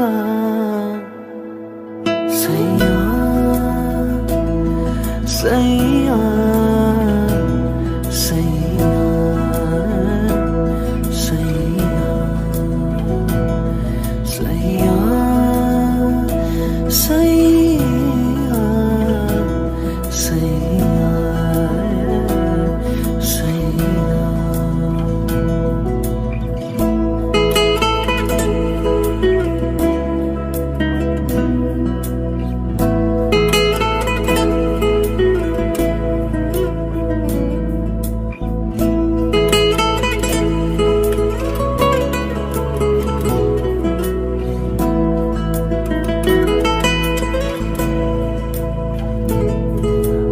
lang Saya Saya Saya Saya Saya Saya Saya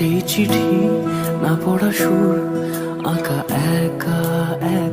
সেই চিঠি না পড়া সুর আঁকা একা একা